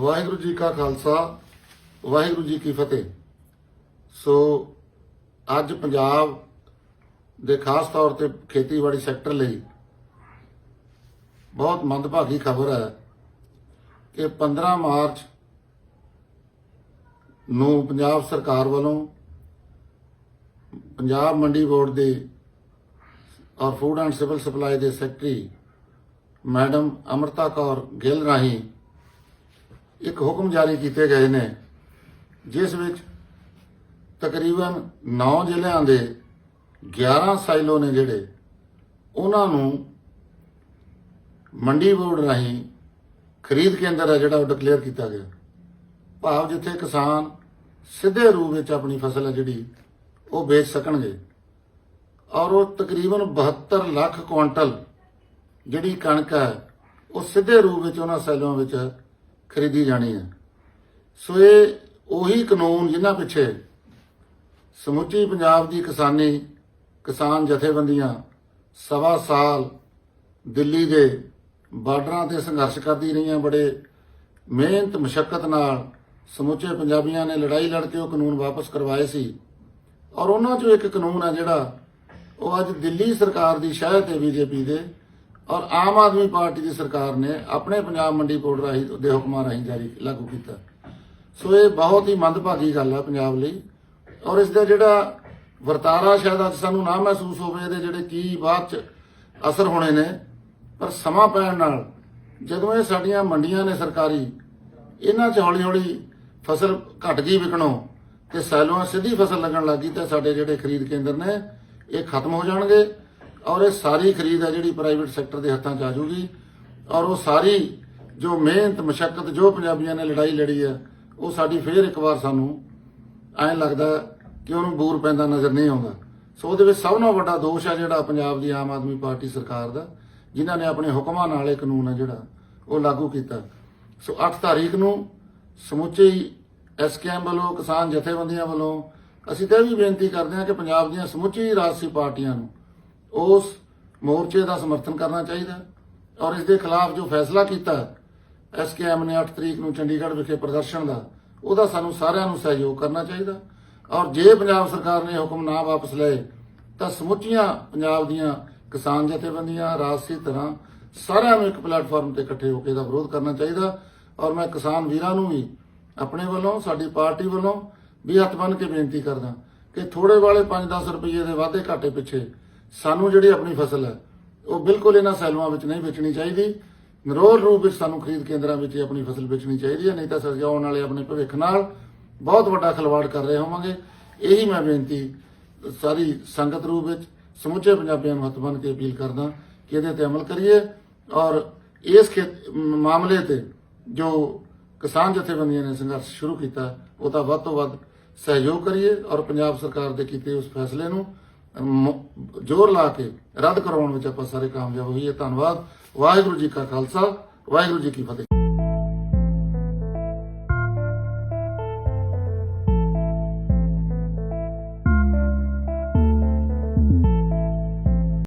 ਵਾਹਿਗੁਰੂ ਜੀ ਕਾ ਖਾਲਸਾ, ਵਾਹਿਗੁਰੂ ਜੀ ਕੀ ਫਤਿਹ। ਸੋ ਅੱਜ ਪੰਜਾਬ ਦੇ ਖਾਸ ਤੌਰ ਤੇ ਖੇਤੀਬਾੜੀ ਸੈਕਟਰ ਲਈ ਬਹੁਤ ਮੰਦਭਾਗੀ ਖਬਰ ਹੈ ਕਿ 15 ਮਾਰਚ ਨੂੰ ਪੰਜਾਬ ਸਰਕਾਰ ਵੱਲੋਂ ਪੰਜਾਬ ਮੰਡੀ ਬੋਰਡ ਦੇ ਔਰ ਫੂਡ ਐਂਡ ਸਿਵਲ ਸਪਲਾਈ ਦੇ ਸੈਕਟਰੀ ਮੈਡਮ ਅਮਰਤਾ ਕੌਰ ਗਿੱਲ ਰਾਹੀਂ ਇੱਕ ਹੁਕਮ ਜਾਰੀ ਕੀਤੇ ਗਏ ਨੇ, ਜਿਸ ਵਿੱਚ ਤਕਰੀਬਨ 9 ਜ਼ਿਲ੍ਹਿਆਂ ਦੇ 11 ਸਾਈਲੋ ਨੇ ਜਿਹੜੇ, ਉਹਨਾਂ ਨੂੰ ਮੰਡੀ ਬੋਰਡ ਰਾਹੀਂ ਖਰੀਦ ਕੇਂਦਰ ਹੈ ਜਿਹੜਾ ਉਹ ਡਿਕਲੇਅਰ ਕੀਤਾ ਗਿਆ। ਭਾਵ ਜਿੱਥੇ ਕਿਸਾਨ ਸਿੱਧੇ ਰੂਪ ਵਿੱਚ ਆਪਣੀ ਫਸਲ ਹੈ ਜਿਹੜੀ, ਉਹ ਵੇਚ ਸਕਣਗੇ। ਔਰ ਉਹ ਤਕਰੀਬਨ 72 ਲੱਖ ਕੁਇੰਟਲ ਜਿਹੜੀ ਕਣਕ ਹੈ, ਉਹ ਸਿੱਧੇ ਰੂਪ ਵਿੱਚ ਉਹਨਾਂ ਸੈਲਾਂ ਵਿੱਚ ਖਰੀਦੀ ਜਾਣੀ ਹੈ। ਸੋ ਇਹ ਉਹੀ ਕਾਨੂੰਨ ਜਿਨ੍ਹਾਂ ਪਿੱਛੇ ਸਮੁੱਚੀ ਪੰਜਾਬ ਦੀ ਕਿਸਾਨੀ, ਕਿਸਾਨ ਜਥੇਬੰਦੀਆਂ ਸਵਾ ਸਾਲ ਦਿੱਲੀ ਦੇ ਬਾਰਡਰਾਂ ਤੇ ਸੰਘਰਸ਼ ਕਰਦੀ ਰਹੀਆਂ। ਬੜੇ ਮਿਹਨਤ ਮੁਸ਼ਕਲ ਨਾਲ ਸਮੁੱਚੇ ਪੰਜਾਬੀਆਂ ਨੇ ਲੜਾਈ ਲੜ ਕੇ ਉਹ ਕਾਨੂੰਨ ਵਾਪਸ ਕਰਵਾਏ ਸੀ। ਔਰ ਉਹਨਾਂ ਚੋਂ ਇੱਕ ਕਾਨੂੰਨ ਹੈ ਜਿਹੜਾ ਉਹ ਅੱਜ ਦਿੱਲੀ ਸਰਕਾਰ ਦੀ ਸ਼ਹਿਰ ਤੇ ਬੀਜੇਪੀ ਦੇ ਔਰ ਆਮ ਆਦਮੀ ਪਾਰਟੀ ਦੀ ਸਰਕਾਰ ਨੇ ਆਪਣੇ ਪੰਜਾਬ ਮੰਡੀ ਬੋਰਡ ਰਾਹੀਂ ਦੇ ਹੁਕਮਾਂ ਰਾਹੀਂ ਜਾਰੀ ਲਾਗੂ ਕੀਤਾ। ਸੋ ਇਹ ਬਹੁਤ ਹੀ ਮੰਦਭਾਗੀ ਗੱਲ ਹੈ ਪੰਜਾਬ ਲਈ। ਔਰ ਇਸ ਦਾ ਜਿਹੜਾ ਵਰਤਾਰਾ ਸ਼ਾਇਦ ਅੱਜ ਸਾਨੂੰ ਨਾ ਮਹਿਸੂਸ ਹੋਵੇ, ਇਹਦੇ ਜਿਹੜੇ ਕੀ ਬਾਅਦ ਚ ਅਸਰ ਹੋਣੇ ਨੇ, ਪਰ ਸਮਾਂ ਪੈਣ ਨਾਲ ਜਦੋਂ ਇਹ ਸਾਡੀਆਂ ਮੰਡੀਆਂ ਨੇ ਸਰਕਾਰੀ, ਇਹਨਾਂ 'ਚ ਹੌਲੀ ਹੌਲੀ ਫਸਲ ਘਟ ਗਈ ਵਿਕਣੋਂ ਤੇ ਸੈਲੋਂ ਸਿੱਧੀ ਫਸਲ ਲੱਗਣ ਲੱਗੀ ਤੇ ਸਾਡੇ ਜਿਹੜੇ ਖਰੀਦ ਕੇਂਦਰ ਨੇ, ਇਹ ਖਤਮ ਹੋ ਜਾਣਗੇ। ਔਰ ਇਹ ਸਾਰੀ ਖਰੀਦ ਹੈ ਜਿਹੜੀ ਪ੍ਰਾਈਵੇਟ ਸੈਕਟਰ ਦੇ ਹੱਥਾਂ 'ਚ ਆ ਜਾਊਗੀ ਔਰ ਉਹ ਸਾਰੀ ਜੋ ਮਿਹਨਤ, ਮਸ਼ੱਕਤ ਜੋ ਪੰਜਾਬੀਆਂ ਨੇ ਲੜਾਈ ਲੜੀ ਹੈ, ਉਹ ਸਾਡੀ ਫੇਰ ਇੱਕ ਵਾਰ ਸਾਨੂੰ ਐਂ ਲੱਗਦਾ ਕਿ ਉਹਨੂੰ ਬੂਰ ਪੈਂਦਾ ਨਜ਼ਰ ਨਹੀਂ ਆਉਂਦਾ। ਸੋ ਉਹਦੇ ਵਿੱਚ ਸਭ ਨਾਲੋਂ ਵੱਡਾ ਦੋਸ਼ ਹੈ ਜਿਹੜਾ ਪੰਜਾਬ ਦੀ ਆਮ ਆਦਮੀ ਪਾਰਟੀ ਸਰਕਾਰ ਦਾ, ਜਿਨ੍ਹਾਂ ਨੇ ਆਪਣੇ ਹੁਕਮਾਂ ਨਾਲ ਇਹ ਕਾਨੂੰਨ ਹੈ ਜਿਹੜਾ ਉਹ ਲਾਗੂ ਕੀਤਾ। ਸੋ 8 ਤਾਰੀਖ ਨੂੰ ਸਮੁੱਚੇ ਐਸਕੇਐਮ ਵੱਲੋਂ, ਕਿਸਾਨ ਜਥੇਬੰਦੀਆਂ ਵੱਲੋਂ ਅਸੀਂ ਤਾਂ ਇਹ ਵੀ ਬੇਨਤੀ ਕਰਦੇ ਹਾਂ ਕਿ ਪੰਜਾਬ ਦੀਆਂ ਸਮੁੱਚੀ ਰਾਜਸੀ ਪਾਰਟੀਆਂ ਨੂੰ ਉਸ ਮੋਰਚੇ ਦਾ ਸਮਰਥਨ ਕਰਨਾ ਚਾਹੀਦਾ ਔਰ ਇਸ ਦੇ ਖਿਲਾਫ ਜੋ ਫੈਸਲਾ ਕੀਤਾ ਐਸਕੇਐਮ ਨੇ 8 ਤਰੀਕ ਨੂੰ ਚੰਡੀਗੜ੍ਹ ਵਿਖੇ ਪ੍ਰਦਰਸ਼ਨ ਦਾ, ਉਹਦਾ ਸਾਨੂੰ ਸਾਰਿਆਂ ਨੂੰ ਸਹਿਯੋਗ ਕਰਨਾ ਚਾਹੀਦਾ ਔਰ ਜੇ ਪੰਜਾਬ ਸਰਕਾਰ ਨੇ ਹੁਕਮ ਨਾ ਵਾਪਸ ਲਏ, ਤਾਂ ਸਮੁੱਚੀਆਂ ਪੰਜਾਬ ਦੀਆਂ ਕਿਸਾਨ ਜਥੇਬੰਦੀਆਂ, ਰਾਜਸੀ ਤਰ੍ਹਾਂ ਸਾਰਿਆਂ ਨੂੰ ਇੱਕ ਪਲੇਟਫਾਰਮ ਤੇ ਇਕੱਠੇ ਹੋ ਕੇ ਇਹਦਾ ਵਿਰੋਧ ਕਰਨਾ ਚਾਹੀਦਾ ਔਰ ਮੈਂ ਕਿਸਾਨ ਵੀਰਾਂ ਨੂੰ ਵੀ ਆਪਣੇ ਵੱਲੋਂ, ਸਾਡੀ ਪਾਰਟੀ ਵੱਲੋਂ ਵੀ ਹੱਥ ਬੰਨ੍ਹ ਕੇ ਬੇਨਤੀ ਕਰਦਾ ਕਿ ਥੋੜੇ ਵਾਲੇ 5-10 ਰੁਪਏ ਦੇ ਵਾਧੇ ਘਾਟੇ ਪਿੱਛੇ ਸਾਨੂੰ ਜਿਹੜੀ ਆਪਣੀ ਫਸਲ ਹੈ, ਉਹ ਬਿਲਕੁਲ ਇਹਨਾਂ ਸੈਲੂਆਂ ਵਿੱਚ ਨਹੀਂ ਵੇਚਣੀ ਚਾਹੀਦੀ। ਨਿਰੋਲ ਰੂਪ ਵਿੱਚ ਸਾਨੂੰ ਖਰੀਦ ਕੇਂਦਰਾਂ ਵਿੱਚ ਹੀ ਆਪਣੀ ਫਸਲ ਵੇਚਣੀ ਚਾਹੀਦੀ ਹੈ, ਨਹੀਂ ਤਾਂ ਅਸੀਂ ਆਉਣ ਵਾਲੇ ਆਪਣੇ ਭਵਿੱਖ ਨਾਲ ਬਹੁਤ ਵੱਡਾ ਖਿਲਵਾੜ ਕਰ ਰਹੇ ਹੋਵਾਂਗੇ। ਇਹੀ ਮੈਂ ਬੇਨਤੀ ਸਾਰੀ ਸੰਗਤ ਰੂਪ ਵਿੱਚ, ਸਮੁੱਚੇ ਪੰਜਾਬੀਆਂ ਨੂੰ ਹੱਥ ਬੰਨ੍ਹ ਕੇ ਅਪੀਲ ਕਰਦਾ ਕਿ ਇਹਦੇ ਤੇ ਅਮਲ ਕਰੀਏ ਔਰ ਇਸ ਖੇਤ- ਮਾਮਲੇ ਤੇ ਜੋ ਕਿਸਾਨ ਜਥੇਬੰਦੀਆਂ ਨੇ ਸੰਘਰਸ਼ ਸ਼ੁਰੂ ਕੀਤਾ ਉਹਦਾ ਵੱਧ ਤੋਂ ਵੱਧ ਸਹਿਯੋਗ ਕਰੀਏ ਔਰ ਪੰਜਾਬ ਸਰਕਾਰ ਦੇ ਕੀਤੇ ਉਸ ਫੈਸਲੇ ਨੂੰ ਜ਼ੋਰ ਲਾ ਕੇ ਰੱਦ ਕਰਵਾਉਣ ਵਿੱਚ ਆਪਾਂ ਸਾਰੇ ਕਾਮਯਾਬ ਹੋਈਏ। ਧੰਨਵਾਦ। ਵਾਹਿਗੁਰੂ ਜੀ ਕਾ ਖਾਲਸਾ। ਵਾਹਿਗੁਰੂ ਜੀ ਕੀ ਫਤਿਹ।